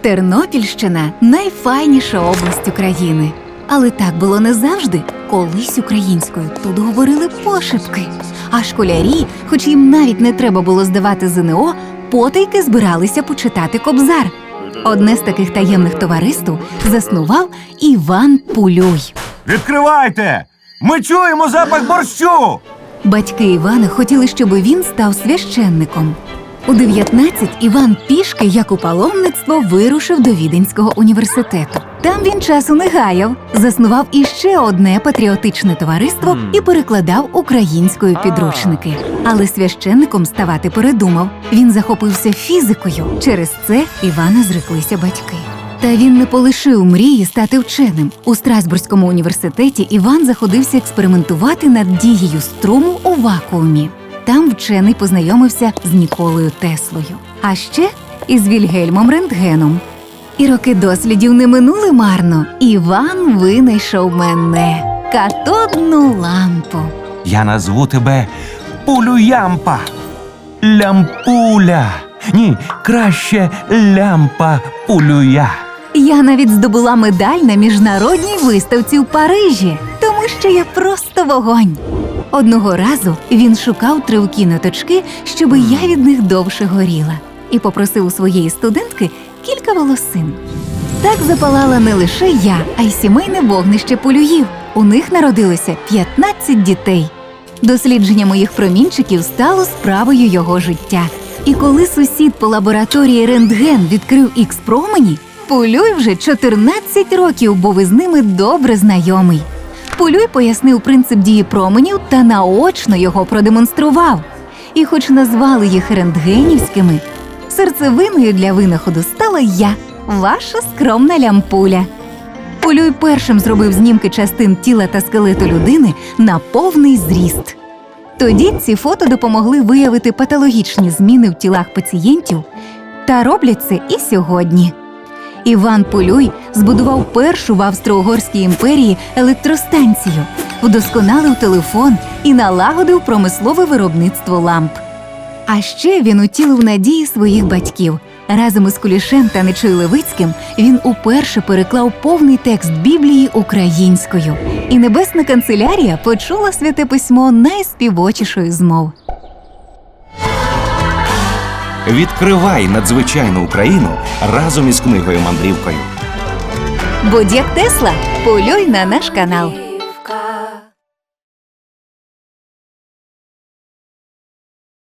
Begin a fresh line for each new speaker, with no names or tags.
Тернопільщина найфайніша область України. Але так було не завжди. Колись українською тут говорили пошепки. А школярі, хоч їм навіть не треба було здавати ЗНО, потайки збиралися почитати кобзар. Одне з таких таємних товариств заснував Іван Пулюй.
Відкривайте! Ми чуємо запах борщу!
Батьки Івана хотіли, щоб він став священником. У 19 Іван пішки, як у паломництво, вирушив до Віденського університету. Там він часу не гаяв, заснував іще одне патріотичне товариство і перекладав українською підручники. Але священником ставати передумав. Він захопився фізикою. Через це Івана зреклися батьки. Та він не полишив мрії стати вченим. У Страсбурзькому університеті Іван заходився експериментувати над дією струму у вакуумі. Там вчений познайомився з Ніколою Теслою, а ще із Вільгельмом Рентгеном. І роки дослідів не минули марно. Іван винайшов мене катодну лампу.
Я назву тебе Пулюямпа. Лямпуля. Ні, краще лямпа пулюя.
Я навіть здобула медаль на міжнародній виставці в Парижі, тому що я просто вогонь. Одного разу він шукав тривкі ниточки, щоби я від них довше горіла, і попросив у своєї студентки кілька волосин. Так запалала не лише я, а й сімейне вогнище полюїв. У них народилося 15 дітей. Дослідження моїх промінчиків стало справою його життя. І коли сусід по лабораторії рентген відкрив ікс промені, Полюй вже 14 років був із ними добре знайомий. Полюй пояснив принцип дії променів та наочно його продемонстрував. І, хоч назвали їх рентгенівськими, серцевиною для винаходу стала я, ваша скромна лямпуля. Полюй першим зробив знімки частин тіла та скелету людини на повний зріст. Тоді ці фото допомогли виявити патологічні зміни в тілах пацієнтів та роблять це і сьогодні. Іван Полюй збудував першу в Австро-Угорській імперії електростанцію, вдосконалив телефон і налагодив промислове виробництво ламп. А ще він утілив надії своїх батьків. Разом із Кулішем та Нечою Левицьким він уперше переклав повний текст Біблії українською. І Небесна канцелярія почула святе письмо найспівочішою з мов.
Відкривай надзвичайну Україну разом із книгою мандрівкою.
Будь як Тесла, полюй на наш канал.